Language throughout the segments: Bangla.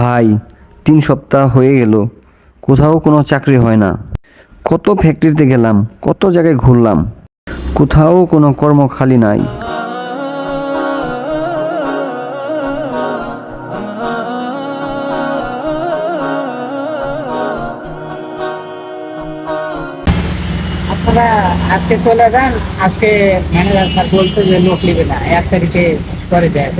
ভাই তিন সপ্তাহ হয়ে গেল কোথাও কোনো চাকরি হয় না। কত ফ্যাক্টরিতে গেলাম কত জায়গায় ঘুরলাম কোথাও কোনো কর্ম খালি নাই। আপনারা আজকে চলে যান আজকে ম্যানেজার স্যার বলছে যে লোক নেবে না এক তারিখে করে দেয়।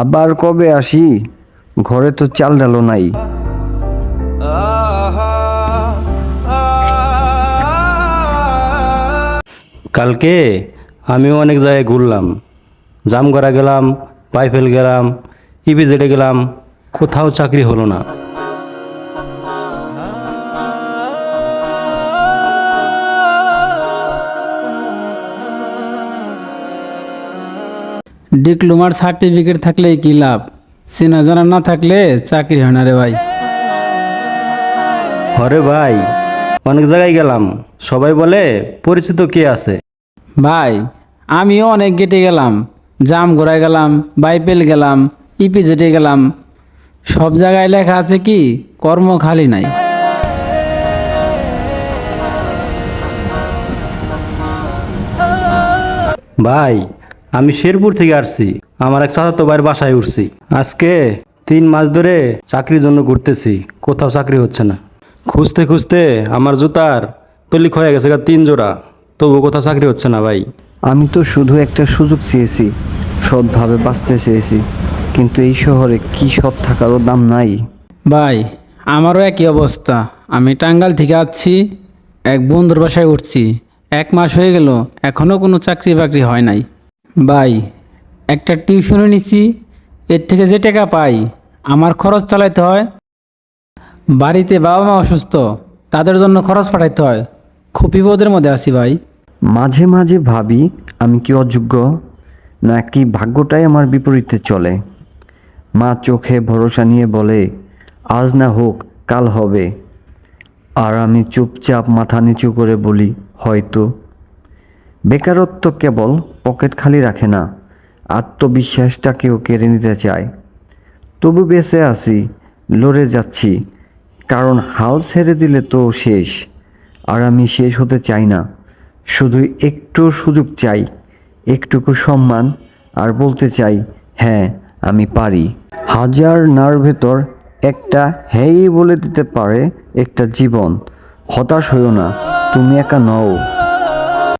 আবার কবে আসি? ঘরে তো চাল ডাল নাই। কালকে আমিও অনেক জায়গায় ঘুরলাম। জামগড়া গেলাম পাইফেল গেলাম, ইপিজেডে গেলাম। কোথাও চাকরি হলো না। ডিপ্লোমার সার্টিফিকেট থাকলে কি লাভ? চেনা জানা না থাকলে চাকরি হয় না রে ভাই। হরে ভাই অনেক জায়গায় গেলাম। সবাই বলে পরিচিত কে আছে? ভাই আমিও অনেক গেটে গেলাম। জাম ঘোরায় গেলাম বাইপেল গেলাম ইপিজেটে গেলাম। সব জায়গায় লেখা আছে কি কর্ম খালি নাই। ভাই আমি শেরপুর থেকে আসছি। আমার এক চাচাতো ভাইয়ের বাসায় উঠছি। আজকে তিন মাস ধরে চাকরির জন্য ঘুরতেছি। কোথাও চাকরি হচ্ছে না। খুঁজতে খুঁজতে আমার জুতার তলিক হয়ে গেছে গা তিন জোড়া। তবু কোথাও চাকরি হচ্ছে না ভাই। আমি তো শুধু একটা সুযোগ চেয়েছি সৎভাবে বাঁচতে চেয়েছি। কিন্তু এই শহরে কি সৎ থাকারও দাম নাই। ভাই আমারও একই অবস্থা। আমি টাঙ্গাল থেকে আসছি এক বন্ধুর বাসায় উঠছি। এক মাস হয়ে গেল এখনও কোনো চাকরি বাকরি হয় নাই। ভাই, একটা টিউশনে নিছি, এর থেকে যে টাকা পাই, আমার খরচ চালাইতে হয়। বাড়িতে বাবা মা অসুস্থ, তাদের জন্য খরচ পাঠাইতে হয়। খুব বিপদের মধ্যে আছি ভাই। মাঝে মাঝে ভাবি, আমি কি অযোগ্য? নাকি ভাগ্যটাই আমার বিপরীতে চলে? মা চোখে ভরসা নিয়ে বলে, আজ না হোক, কাল হবে। আর আমি চুপচাপ মাথা নিচু করে বলি, হয়তো। বেকারত্ব কেবল পকেট খালি রাখে না আত্মবিশ্বাসটাকেও কেড়ে নিতে চায়। তবু বেঁচে আছি, লড়ে যাচ্ছি, কারণ হাল ছেড়ে দিলে তো শেষ, আর আমি শেষ হতে চাই না। শুধু একটু সুযোগ চাই, একটুকু সম্মান, আর বলতে চাই হ্যাঁ আমি পারি। হাজার নার ভেতর একটা হেই বলে দিতে পারে একটা জীবন। হতাশ হইও না, তুমি একা নও।